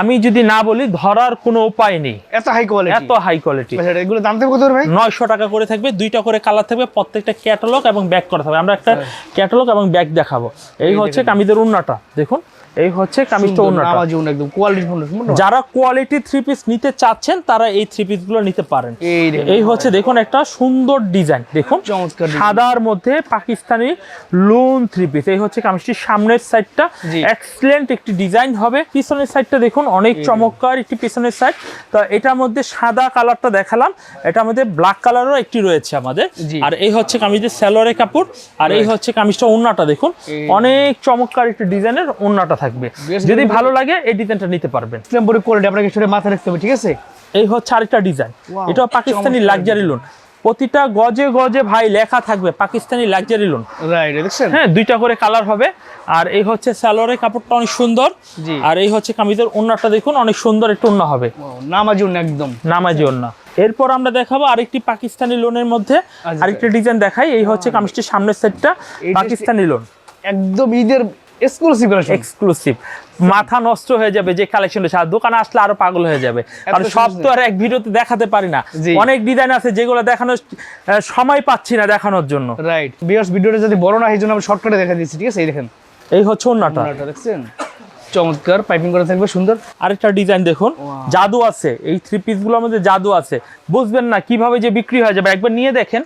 A: আমি যদি না বলি ধরার কোনো উপায় নেই।
B: এত হাই কোয়ালিটি
A: এত হাই কোয়ালিটি
B: আচ্ছা এগুলো দাম থেকে কত ভাই?
A: নয়শো টাকা করে থাকবে দুইটা করে কালার থাকবে প্রত্যেকটা ক্যাটালগ এবং ব্যাগ করা থাকবে। আমরা একটা ক্যাটালগ এবং ব্যাগ দেখাবো। এই হচ্ছে কামিজের উন্নাটা দেখুন। এই হচ্ছে কামিজটা উন্নাটা
B: নামাজি একদম কোয়ালিটি
A: যারা কোয়ালিটি থ্রি পিস নিতে চাচ্ছেন তারা এই থ্রি পিসগুলো নিতে পারেন।
B: এই
A: হচ্ছে দেখুন একটা সুন্দর ডিজাইন দেখুন। সাদার মধ্যে পাকিস্তানি লোন থ্রি পিস এই হচ্ছে কামিজটির সামনের সাইডটা। এক্সিলেন্ট একটি ডিজাইন হবে। পিছনের সাইডটা দেখুন অনেক চমৎকার একটি পিছনের সাইড তো এটার মধ্যে সাদা কালারটা দেখালাম। এটার মধ্যে ব্ল্যাক কালারও একটি রয়েছে আমাদের। আর এই হচ্ছে কামিজের স্যালোয়ারের কাপড়। আর এই হচ্ছে কামিজটা ওন্নাটা দেখুন। অনেক চমৎকার একটি ডিজাইনের ওন্নাটা থাকবে। যদি ভালো লাগে এই ডিজাইনটা নিতে পারবেন।
B: ইসলামপুরের কোয়ালিটি আপনাকে সেটা মাথায় রাখতে হবে ঠিক আছে?
A: এই হচ্ছে আরেকটা ডিজাইন এটা পাকিস্তানি লাক্সারি লোন প্রতিটা গজে গজে ভাই লেখা থাকবে পাকিস্তানি লাক্সারি লোন
B: রাইট দেখছেন?
A: হ্যাঁ দুইটা করে কালার হবে। আর এই হচ্ছে সালোয়ারের কাপড়টা অনেক সুন্দর। আর এই হচ্ছে কামিজের ওন্নাটা দেখুন অনেক সুন্দর একটু ওন্না হবে।
B: নামাজি অন্য একদম।
A: নামাজি ওন্না। এরপর আমরা দেখাবো আরেকটি পাকিস্তানি লোনের মধ্যে।
B: আচ্ছা।
A: আরেকটা ডিজাইন দেখাই এই হচ্ছে কামিজটির সামনের সেটটা পাকিস্তানি লোন
B: একদম ঈদের এক্সক্লুসিভ
A: এক্সক্লুসিভ মাথা নষ্ট হয়ে যাবে যে কালেকশন রয়েছে আর দোকানে আসলে আরও পাগল হয়ে যাবে। কারণ সব তো আর এক ভিডিওতে দেখাতে পারি না। অনেক ডিজাইন আছে যেগুলো দেখানোর সময় পাচ্ছি না দেখানোর জন্য।
B: রাইট বিয়ার্স ভিডিওটা যদি বড় না এই জন্য আমি শর্টকাটে দেখা দিচ্ছি ঠিক আছে? এই দেখেন।
A: এই হচ্ছে অন্যটা
B: দেখছেন? চমৎকার পাইপিং করা থাকবে সুন্দর।
A: আরেকটা ডিজাইন দেখুন জাদু আছে। এই থ্রি পিসগুলোর মধ্যে জাদু আছে। বুঝবেন না কীভাবে যে বিক্রি হয়ে যাবে। একবার নিয়ে দেখেন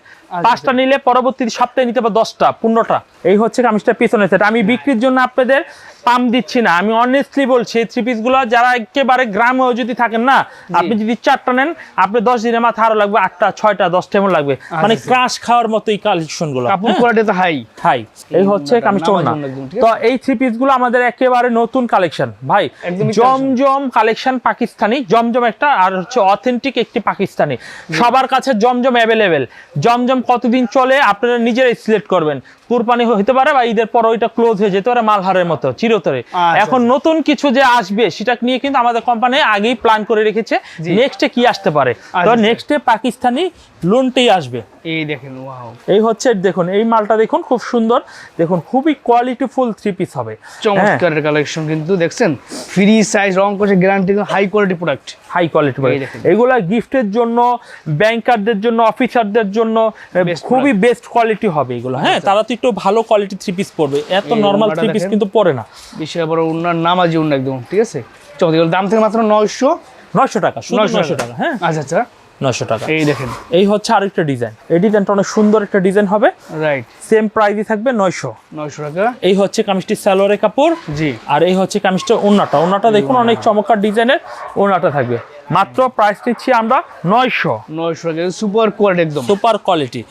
A: পাঁচটা নিলে পরবর্তী সপ্তাহে নিতে পারে দশটা পনেরোটা। এই হচ্ছে কামিজটা পিছনে সেটা আমি বিক্রির জন্য আপনাদের পাম দিচ্ছি না। আমি অনেস্টলি বলছি এই থ্রি পিসগুলো যারা একেবারে গ্রামেও যদি থাকেন না আপনি যদি চারটা নেন আপনি দশ দিনের মাথা আরও লাগবে আটটা ছয়টা দশটা এমন লাগবে। মানে
B: আচ্ছা।
A: ক্রাশ খাওয়ার মতো এই কালেকশনগুলো।
B: কাপড় কোয়ালিটি তো হাই
A: হাই এই হচ্ছে
B: একদম, ঠিক
A: তো এই থ্রি পিসগুলো আমাদের একেবারে নতুন কালেকশন ভাই জমজম কালেকশন পাকিস্তানি। জমজম একটা আর হচ্ছে অথেন্টিক একটি পাকিস্তানি। সবার কাছে জমজম অ্যাভেলেবেল জমজম কতদিন চলে আপনারা নিজেরাই সিলেক্ট করবেন। কুরবানি হতে পারে বা ঈদের পর ওইটা ক্লোজ হয়ে যেতে পারে মালহারের মতো। চিরতরে
B: আচ্ছা,
A: এখন নতুন কিছু যে আসবে সেটা নিয়ে কিন্তু আমাদের কোম্পানি আগেই প্ল্যান করে রেখেছে। নেক্সটে কি আসতে পারে তো
B: আচ্ছা।
A: নেক্সটে পাকিস্তানি লোনটাই আসবে।
B: এই দেখেন ওয়াও।
A: এই হচ্ছে দেখুন এই মালটা দেখুন খুব সুন্দর। দেখুন খুবই কোয়ালিটিফুল থ্রি পিস হবে।
B: চমৎকার কালেকশন কিন্তু দেখছেন? ফ্রি সাইজ রং করে guarantee high quality product
A: high quality
B: দেখেন।
A: এগুলা গিফটের জন্য ব্যাংকারদের জন্য অফিসারদের জন্য খুবই বেস্ট কোয়ালিটি হবে এগুলো। হ্যাঁ তারা তো একটু ভালো কোয়ালিটি থ্রি পিস পরবে। এত নর্মাল থ্রি পিস কিন্তু পরে না।
B: বেশি আবার অন্য নামাজি অন্য একদম ঠিক আছে? চমৎকার দাম থেকে মাত্র নয়শো।
A: নয়শো টাকা। নয়শো টাকা হ্যাঁ।
B: আচ্ছা আচ্ছা।
A: নয়শো টাকা।
B: এই দেখেন।
A: এই হচ্ছে আরেকটা ডিজাইন। এই ডিজাইনটা অনেক সুন্দর একটা ডিজাইন হবে।
B: রাইট
A: সেম প্রাইসই থাকবে নয়শো।
B: নয়শো টাকা।
A: এই হচ্ছে কামিজটি সালোয়ারের কাপড়।
B: জি।
A: আর এই হচ্ছে কামিজটা ওড়নাটা। ওড়নাটা দেখুন অনেক চমৎকার ডিজাইনের ওড়নাটা থাকবে। মাত্র প্রাইস নিচ্ছি আমরা নয়শো।
B: নয়শো টাকা। সুপার কোয়ালিটি একদম।
A: সুপার কোয়ালিটি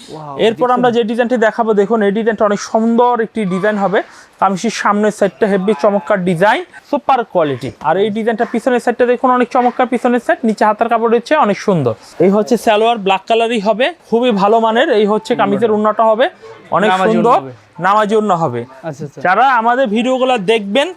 A: এরপর আমরা যে ডিজাইনটি দেখাবো দেখুন এই ডিজাইনটা অনেক সুন্দর একটি ডিজাইন হবে। কামিজটির সামনের সাইডটা হেভি চমৎকার ডিজাইন সুপার কোয়ালিটি আর এই ডিজাইনটা পিছনের সাইডটা দেখুন অনেক চমৎকার পিছনের সাইড নিচে হাতার কাপড় রয়েছে অনেক সুন্দর। এই হচ্ছে সালোয়ার ব্ল্যাক কালারই হবে খুবই ভালো মানের এই হচ্ছে কামিজের উন্নাটা হবে অনেক সুন্দর। নামাজি উন্না হবে।
B: আচ্ছা আচ্ছা।
A: যারা আমাদের ভিডিওগুলো দেখবেন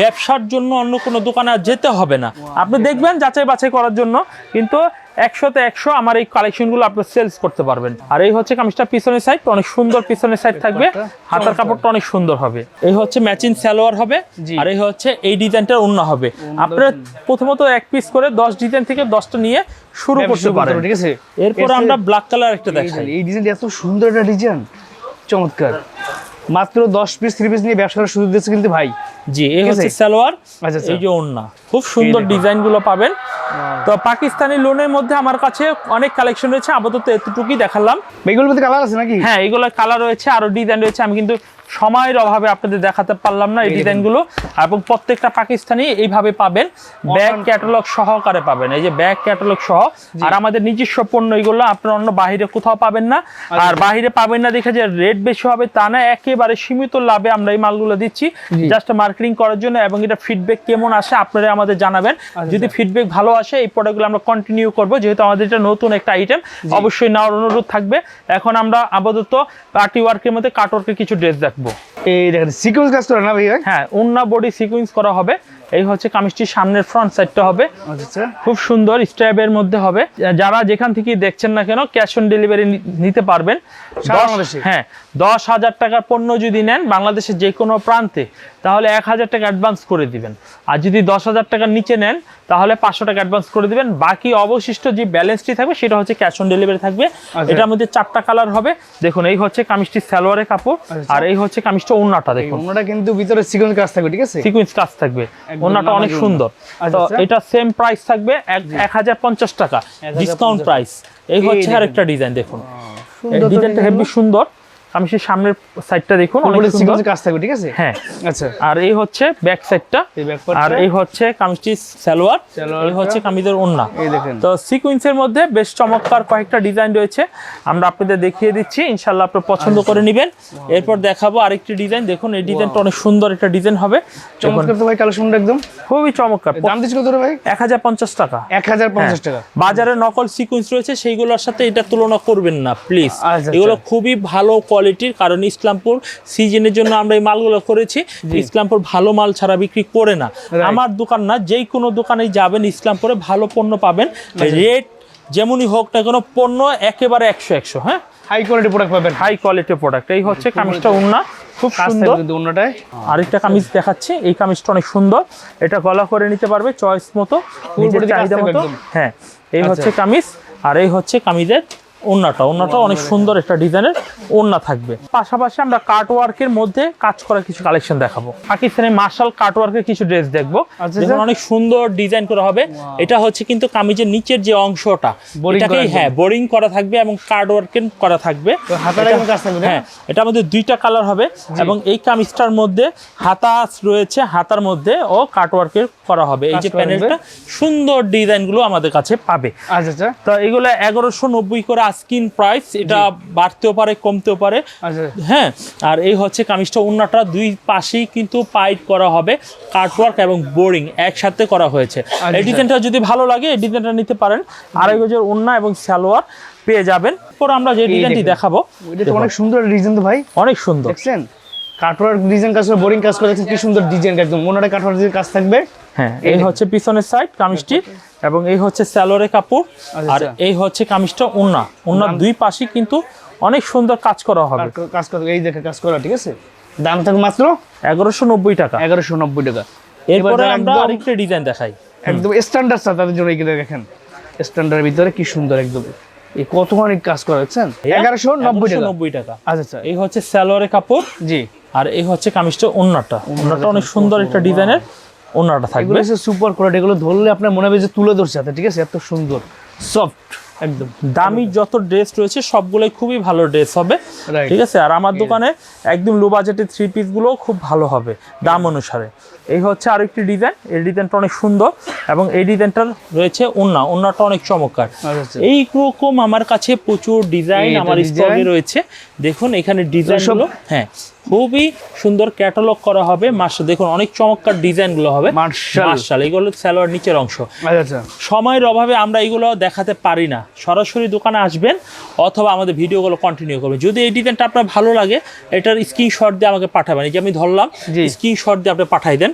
A: ব্যবসার জন্য অন্য কোনো দোকানে যেতে হবে না। আপনি দেখবেন যাচাই বাছাই করার জন্য কিন্তু একশোতে একশো আমার এই কালেকশনগুলো আপনি সেলস করতে পারবেন। আর এই হচ্ছে কামিজটা পিছনের সাইড অনেক সুন্দর পিছনের সাইড থাকবে। হাতার কাপড়টা অনেক সুন্দর হবে। এই হচ্ছে ম্যাচিং সালোয়ার হবে আর এই হচ্ছে এই ডিজাইনটার অন্য হবে। আপনারা প্রথমত এক পিস করে দশ ডিজাইন থেকে দশটা নিয়ে শুরু করতে পারেন।
B: ঠিক আছে?
A: এরপর আমরা ব্ল্যাক কালার একটা দেখাই।
B: এই ডিজাইনটা এত সুন্দর একটা ডিজাইন চমৎকার। মাত্র দশ পিস থ্রি পিস নিয়ে ব্যবসা করার সুযোগ দিচ্ছে কিন্তু ভাই।
A: জি এই হচ্ছে সালোয়ার
B: আচ্ছা আচ্ছা।
A: এই যে ওন্না খুব সুন্দর। ডিজাইনগুলো পাবেন। তো পাকিস্তানি লোনের মধ্যে আমার কাছে অনেক কালেকশন রয়েছে আপাতত এতটুকুই দেখালাম।
B: এগুলোর মধ্যে কালার আছে নাকি?
A: হ্যাঁ এগুলো কালার রয়েছে আরও ডিজাইন রয়েছে। আমি কিন্তু সময়ের অভাবে আপনাদের দেখাতে পারলাম না এই। ডিজাইনগুলো। এবং প্রত্যেকটা পাকিস্তানি এইভাবে পাবেন। ব্যাগ ক্যাটালগ সহকারে পাবেন। এই যে ব্যাগ ক্যাটালগ সহ। আর আমাদের নিজস্ব পণ্য এগুলো আপনার অন্য বাইরে কোথাও পাবেন না।
B: আচ্ছা।
A: আর বাইরে পাবেন না দেখে যে রেট বেশি হবে তা না একেবারে সীমিত লাভে আমরা এই মালগুলো দিচ্ছি। জাস্ট মার্কেটিং করার জন্য এবং এটা ফিডব্যাক কেমন আসে আপনারা আমাদের জানাবেন। যদি ফিডব্যাক ভালো আসে এই প্রোডাক্টগুলো আমরা কন্টিনিউ করব। যেহেতু আমাদের এটা নতুন একটা আইটেম অবশ্যই নেওয়ার অনুরোধ থাকবে। এখন আমরা আপাতত পার্টি ওয়ার্কের মধ্যে কাটওয়ার্কের কিছু ড্রেস দেখব।
B: এই দেখেন সিকোয়েন্স কাজ করে না ভাই? ভাই
A: হ্যাঁ উন্না বডি সিকুয়েন্স করা হবে। এই হচ্ছে কামিজটির সামনের ফ্রন্ট সাইডটা হবে।
B: আচ্ছা।
A: খুব সুন্দর স্ট্র্যাপের মধ্যে হবে। যারা যেখান থেকে দেখছেন না কেন ক্যাশ অন ডেলিভারি নিতে পারবেন? হ্যাঁ দশ হাজার টাকার পণ্য যদি নেন বাংলাদেশের যে কোনো প্রান্তে তাহলে এক হাজার টাকা অ্যাডভান্স করে দিবেন। আর যদি দশ হাজার টাকার নিচে নেন তাহলে পাঁচশো টাকা অ্যাডভান্স করে দিবেন। বাকি অবশিষ্ট যে ব্যালেন্সটি থাকবে সেটা হচ্ছে ক্যাশ অন ডেলিভারি থাকবে।
B: আচ্ছা।
A: এটার মধ্যে চারটা কালার হবে। দেখুন এই হচ্ছে কামিজটি সালোয়ারের কাপড়।
B: আচ্ছা।
A: আর এই হচ্ছে কামিজটা ওন্নাটা
B: এই
A: দেখুন
B: অন্যটা কিন্তু ভিতরে সিকোয়েন্স কাজ থাকবে ঠিক আছে?
A: সিকুয়েন্স কাজ থাকবে। ওনাটা অনেক সুন্দর।
B: আচ্ছা,
A: তো
B: আচ্ছা।
A: এটা সেম প্রাইস থাকবে এক হাজার পঞ্চাশ টাকা।
B: 1050
A: ডিসকাউন্ট প্রাইস এই
B: এই
A: হচ্ছে আরেকটা ডিজাইন দেখুন।
B: সুন্দর
A: ডিজাইনটা হেভি সুন্দর। আমি সেই সামনের সাইডটা দেখুন অনেক সুন্দর।
B: কাজ থাকবে ঠিক আছে?
A: হ্যাঁ।
B: আচ্ছা।
A: আর এই হচ্ছে ব্যাক সাইডটা আর এই হচ্ছে কামিজটি সালোয়ার। এই হচ্ছে কামিজের ওন্না
B: এই দেখেন।
A: তো সিকুয়েন্সের মধ্যে বেশ চমৎকার কয়েকটা ডিজাইন রয়েছে। আমরা আপনাদের দেখিয়ে দিচ্ছি ইনশাল্লাহ আপনারা পছন্দ
B: আচ্ছা।
A: করে নেবেন। এরপর দেখাবো আরেকটি ডিজাইন দেখুন এই ডিজাইনটা অনেক সুন্দর একটা ডিজাইন হবে।
B: চমৎকার তো ভাই কালেকশনটা একদম।
A: খুবই চমৎকার।
B: দাম দিচ্ছি কত ভাই?
A: এক হাজার পঞ্চাশ টাকা।
B: এক হাজার পঞ্চাশ টাকা।
A: বাজারে নকল সিকুয়েন্স রয়েছে সেইগুলোর সাথে এটা তুলনা করবেন না প্লিজ
B: আচ্ছা, আচ্ছা।
A: এগুলো খুবই ভালো কোয়ালিটির কারণ ইসলামপুর সিজনের জন্য আমরা এই মালগুলো করেছি। ইসলামপুর ভালো মাল ছাড়া বিক্রি করে না। আমার দোকান না যেই কোনো দোকানে যাবেন ইসলামপুরে ভালো পণ্য পাবেন। রেট যেমনই হোক না কোনো পণ্য একেবারে একশো একশো হ্যাঁ?
B: হাই কোয়ালিটি প্রোডাক্ট পাবেন।
A: হাই কোয়ালিটির প্রোডাক্ট এই হচ্ছে কামিজটা উন্না খুব সুন্দর।
B: অন্যটায়
A: আরেকটা কামিজ দেখাচ্ছি এই কামিজটা অনেক সুন্দর। এটা গলা করে নিতে পারবে চয়েস মতো চাহিদা মতো। হ্যাঁ এই
B: আচ্ছা।
A: হচ্ছে কামিজ আর এই হচ্ছে কামিজের ওন্নাটা ওন্নাটা অনেক সুন্দর একটা ডিজাইনের ওন্না থাকবে। পাশাপাশি আমরা কাট ওয়ার্কের মধ্যে কাজ করা কিছু কালেকশন দেখাবো। পাকিস্তানি মার্শাল কাট ওয়ার্কের কিছু ড্রেস দেখব।
B: আচ্ছা, আচ্ছা।
A: অনেক সুন্দর ডিজাইন করা হবে। এটা হচ্ছে কিন্তু কামিজের নিচের যে অংশটা এটাকেই হ্যাঁ বোরিং করা থাকবে এবং কার্ড ওয়ার্কের করা থাকবে? হ্যাঁ এটা আমাদের দুইটা কালার হবে এবং এই কামিজটার মধ্যে হাতা রয়েছে হাতার মধ্যে ও কাট ওয়ার্কের করা হবে। এই যে প্যানেলটা সুন্দর ডিজাইনগুলো আমাদের কাছে পাবে।
B: আচ্ছা আচ্ছা।
A: তো এগুলো এগারোশো নব্বই করে আস্কিন প্রাইস এটা বাড়তেও পারে কমতেও পারে।
B: আচ্ছা।
A: হ্যাঁ আর এই হচ্ছে কামিজটা উন্নাটা দুই পাশেই কিন্তু পাইট করা হবে কাটওয়ার্ক এবং বোরিং একসাথে করা হয়েছে। এই
B: আচ্ছা।
A: ডিজাইনটা যদি ভালো লাগে এই ডিজাইনটা নিতে পারেন। আড়াই গজের উন্না এবং সালোয়ার পেয়ে যাবেন। পর আমরা যে ডিজাইনটি। দেখাবো।
B: এটা তো অনেক সুন্দর ডিজাইন তো ভাই।
A: অনেক সুন্দর।
B: দেখছেন? কাটওয়ার্ক ডিজাইন কাজ করে বোরিং কাজ করে কি সুন্দর ডিজাইন একদম। মনে হয় কাটওয়ার্ক কাজ থাকবে।
A: হ্যাঁ এই হচ্ছে পিছনের সাইড কামিজটি এবং এই হচ্ছে স্যালোয়ারের কাপড়।
B: আচ্ছা,
A: আর
B: আচ্ছা।
A: এই হচ্ছে কামিজটা উন্না। উন্নার দুই পাশে কিন্তু অনেক সুন্দর কাজ করা হবে।
B: কাজ করে এই দেখে কাজ করা ঠিক আছে? দাম থাকবে মাত্র?
A: এগারোশো নব্বই টাকা।
B: এগারোশো নব্বই টাকা।
A: এরপরে আমরা আরেকটা ডিজাইন দেখাই।
B: একদম স্ট্যান্ডার্ড তাদের জন্য এগুলো দেখেন স্ট্যান্ডার্ডের ভিতরে কি সুন্দর একদম। এই কতখানি কাজ করা দেখছেন? এগারোশো নব্বই টাকা।
A: নব্বই টাকা।
B: আচ্ছা আচ্ছা।
A: এই হচ্ছে স্যালোয়ারের কাপড়।
B: জি।
A: আর এই হচ্ছে কামিজটা ওন্নাটা ওন্নাটা অনেক সুন্দর একটা ডিজাইনের
B: এগুলো
A: থাকবে।
B: হচ্ছে সুপার কোয়ালিটি এগুলো ধরলে আপনার মনে হবে যে তুলে ধরছে হাতে ঠিক আছে? এত সুন্দর সফট একদম।
A: দামি যত ড্রেস রয়েছে সবগুলোই খুবই ভালো ড্রেস হবে ঠিক আছে? আর আমার দোকানে একদম লো বাজেটের থ্রি পিসগুলো খুব ভালো হবে দাম অনুসারে। এই হচ্ছে আরেকটি ডিজাইন এই ডিজাইনটা অনেক সুন্দর এবং এই ডিজাইনটার রয়েছে ওন্না ওন্নাটা অনেক চমৎকার।
B: আচ্ছা।
A: এই রকম আমার কাছে প্রচুর ডিজাইন আমার। স্টকে রয়েছে। দেখুন এখানে ডিজাইনগুলো হ্যাঁ। খুবই সুন্দর ক্যাটালগ করা হবে। মাসে দেখুন অনেক চমৎকার ডিজাইনগুলো হবে। মার্শাল এগুলো স্যালোয়ার নিচের অংশ।
B: আচ্ছা।
A: সময়ের অভাবে আমরা এগুলো দেখাতে পারি না। সরাসরি দোকানে আসবেন অথবা আমাদের ভিডিওগুলো কন্টিনিউ করবেন। যদি এই ডিজাইনটা আপনার ভালো লাগে এটার স্ক্রিনশট দিয়ে আমাকে পাঠাবেন। এই যে আমি ধরলাম। স্ক্রিনশট দিয়ে আপনি পাঠাই দেন।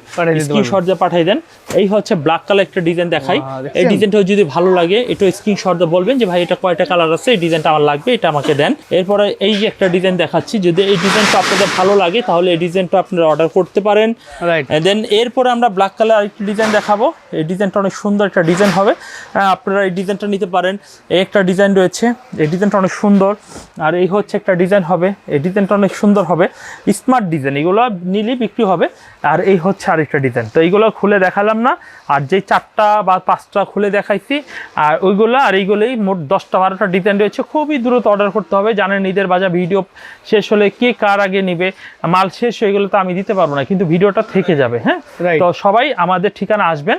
A: স্ক্রিনশট দিয়ে পাঠাই দেন। এই হচ্ছে ব্ল্যাক কালার একটা ডিজাইন দেখাই? এই ডিজাইনটাও যদি ভালো লাগে একটু স্ক্রিনশট দিয়ে বলবেন যে ভাই এটা কয়টা কালার আছে? এই ডিজাইনটা আমার লাগবে এটা আমাকে দেন। এরপরে এই যে একটা ডিজাইন দেখাচ্ছি। যদি এই ডিজাইনটা আপনাদের ভালো লাগে তাহলে এই ডিজাইনটা আপনারা অর্ডার করতে পারেন।
B: রাইট
A: দেন এরপরে আমরা ব্ল্যাক কালার আরেকটি ডিজাইন দেখাবো। এই ডিজাইনটা অনেক সুন্দর একটা ডিজাইন হবে। আপনারা এই ডিজাইনটা নিতে পারেন। এই একটা ডিজাইন রয়েছে। এই ডিজাইনটা অনেক সুন্দর। আর এই হচ্ছে একটা ডিজাইন হবে। এই ডিজাইনটা অনেক সুন্দর হবে। স্মার্ট ডিজাইন এগুলো নিলেই বিক্রি হবে। আর এই হচ্ছে আরেকটা ডিজাইন তো এইগুলো খুলে দেখালাম না। আর যেই চারটা বা পাঁচটা খুলে দেখাইছি আর ওইগুলো আর এইগুলোই মোট দশটা বারোটা ডিজাইন রয়েছে। খুবই দ্রুত অর্ডার করতে হবে। জানেন ঈদের বাজার ভিডিও শেষ হলে কে কার আগে নিবে মাল শেষ হয়ে গেলে তো আমি দিতে পারব না কিন্তু ভিডিওটা থেকে যাবে হ্যাঁ? তো সবাই আমাদের ঠিকানা আসবেন।